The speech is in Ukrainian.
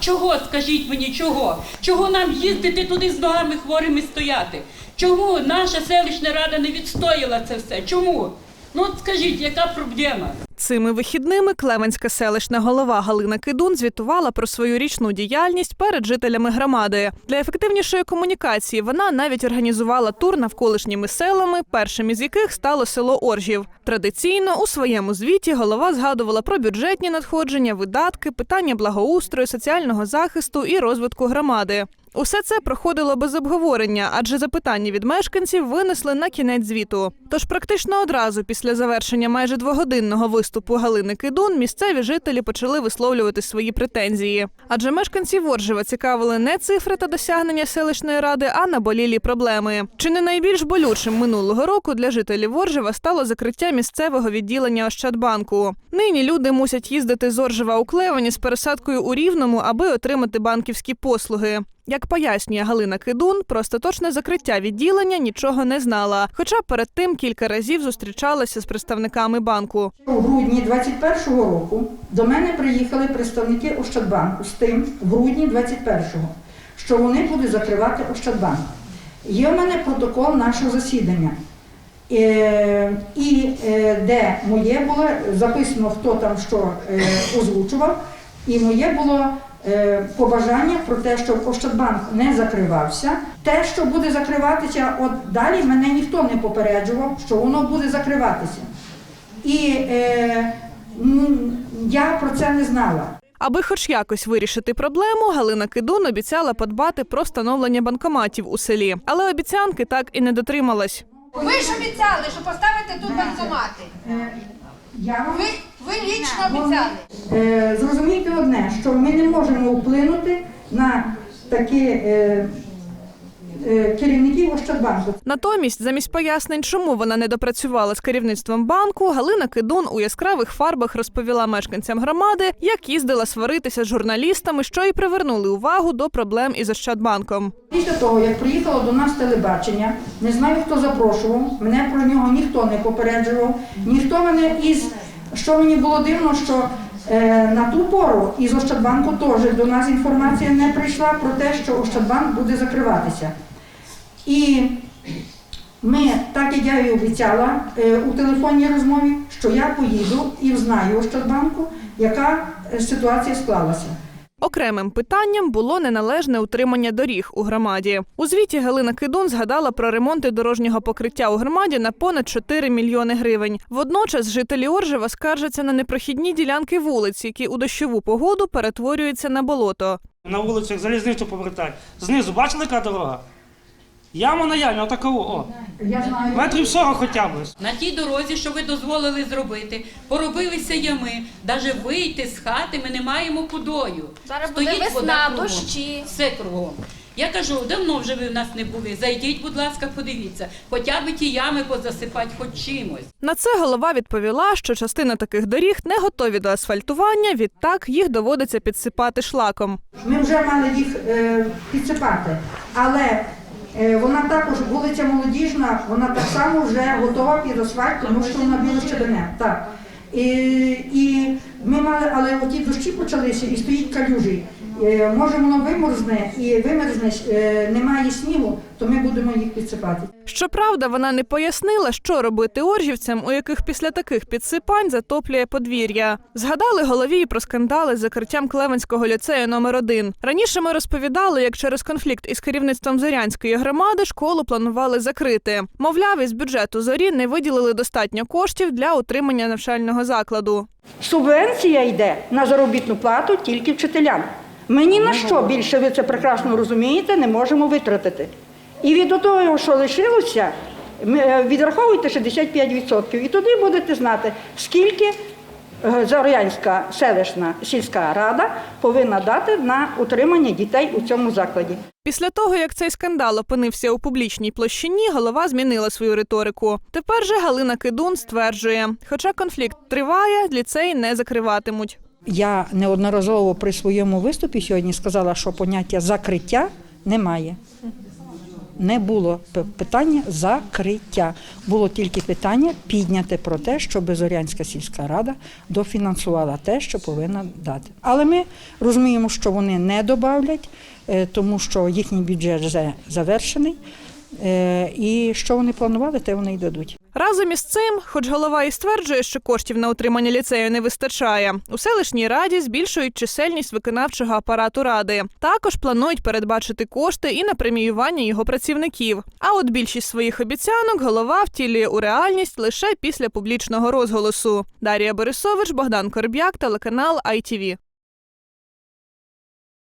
Чого, скажіть мені, чого? Чого нам їздити туди з ногами хворими стояти? Чому наша селищна рада не відстояла це все? Чому? Ну от скажіть, яка проблема? Цими вихідними Клеменська селищна голова Галина Кидун звітувала про свою річну діяльність перед жителями громади. Для ефективнішої комунікації вона навіть організувала тур навколишніми селами, першим із яких стало село Оржів. Традиційно у своєму звіті голова згадувала про бюджетні надходження, видатки, питання благоустрою, соціального захисту і розвитку громади. Усе це проходило без обговорення, адже запитання від мешканців винесли на кінець звіту. Тож практично одразу після завершення майже двогодинного виступу Галини Кидун місцеві жителі почали висловлювати свої претензії. Адже мешканці Воржева цікавили не цифри та досягнення селищної ради, а наболілі проблеми. Чи не найбільш болючим минулого року для жителів Воржева стало закриття місцевого відділення Ощадбанку. Нині люди мусять їздити з Оржева у Клевені з пересадкою у Рівному, аби отримати банківські послуги. Як пояснює Галина Кидун, про остаточне закриття відділення нічого не знала. Хоча перед тим кілька разів зустрічалася з представниками банку. У грудні 21-го року до мене приїхали представники Ощадбанку з тим, в грудні 21-го, що вони будуть закривати Ощадбанк. Є в мене протокол нашого засідання, і е, де моє було записано, хто там що е, озвучував, і моє було е, побажання про те, щоб Ощадбанк не закривався. Те, що буде закриватися, от далі мене ніхто не попереджував, що воно буде закриватися. І е, я про це не знала. Аби хоч якось вирішити проблему, Галина Кидун обіцяла подбати про встановлення банкоматів у селі. Але обіцянки так і не дотрималась. Ви ж обіцяли, що поставите тут банкомати. Е, я вам Ви, ви лічно обіцяли. е, зрозумійте одне, що ми не можемо вплинути на такі е, е, керівників Ощадбанку. Натомість, замість пояснень, чому вона не допрацювала з керівництвом банку, Галина Кидун у яскравих фарбах розповіла мешканцям громади, як їздила сваритися з журналістами, що й привернули увагу до проблем із Ощадбанком. Після того, як приїхало до нас телебачення, не знаю, хто запрошував, мене про нього ніхто не попереджував, ніхто мене із, що мені було дивно, що е, на ту пору із Ощадбанку теж до нас інформація не прийшла про те, що Ощадбанк буде закриватися. І ми, так як я і обіцяла е, у телефонній розмові, що я поїду і взнаю Ощадбанку, яка е, ситуація склалася. Окремим питанням було неналежне утримання доріг у громаді. У звіті Галина Кидун згадала про ремонти дорожнього покриття у громаді на понад 4 мільйони гривень. Водночас жителі Оржева скаржаться на непрохідні ділянки вулиць, які у дощову погоду перетворюються на болото. На вулицях залізницю повертають. Знизу бачили яка дорога? Яма на ямі, отаково, о. Я знаю. Метрів 40 хоча б. На тій дорозі, що ви дозволили зробити, поробилися ями. Навіть вийти з хати ми не маємо кудою. Зараз буде Стоїть весна, вода кругом. дощі. Все кругом. Я кажу, давно вже ви в нас не були. Зайдіть, будь ласка, подивіться. Хоча б ті ями позасипати хоч чимось. На це голова відповіла, що частина таких доріг не готові до асфальтування, відтак їх доводиться підсипати шлаком. Ми вже мали їх е, підсипати, але вона також, вулиця Молодіжна, вона так само вже готова під асфальт, тому що вона біло щебене. Так. І, і ми мали, але оті дощі почалися і стоїть калюжі. Е, може воно виморзне і вимерзне, е, немає снігу, то ми будемо їх підсипати. Щоправда, вона не пояснила, що робити оржівцям, у яких після таких підсипань затоплює подвір'я. Згадали голові про скандали з закриттям Клевенського ліцею номер 1 Раніше ми розповідали, як через конфлікт із керівництвом Зорянської громади школу планували закрити. Мовляв, із бюджету зорі не виділили достатньо коштів для утримання навчального закладу. Субвенція йде на заробітну плату тільки вчителям. Ми ні на що більше, ви це прекрасно розумієте, не можемо витратити. І від того, що лишилося, е, відраховуйте 65%. І тоді будете знати, скільки е, Зарянська селищна сільська рада повинна дати на утримання дітей у цьому закладі. Після того, як цей скандал опинився у публічній площині, голова змінила свою риторику. Тепер же Галина Кидун стверджує, хоча конфлікт триває, ліцей не закриватимуть. Я неодноразово при своєму виступі сьогодні сказала, що поняття закриття немає. Не було питання закриття. Було тільки питання підняти про те, щоб Зорянська сільська рада дофінансувала те, що повинна дати. Але ми розуміємо, що вони не добавлять, е, тому що їхній бюджет вже завершений. Е, І що вони планували, те вони й дадуть. Разом із цим, хоч голова і стверджує, що коштів на утримання ліцею не вистачає, у селищній раді збільшують чисельність виконавчого апарату ради. Також планують передбачити кошти і на преміювання його працівників. А от більшість своїх обіцянок голова втілює у реальність лише після публічного розголосу. Дар'я Борисович, Богдан Корб'як, телеканал ITV.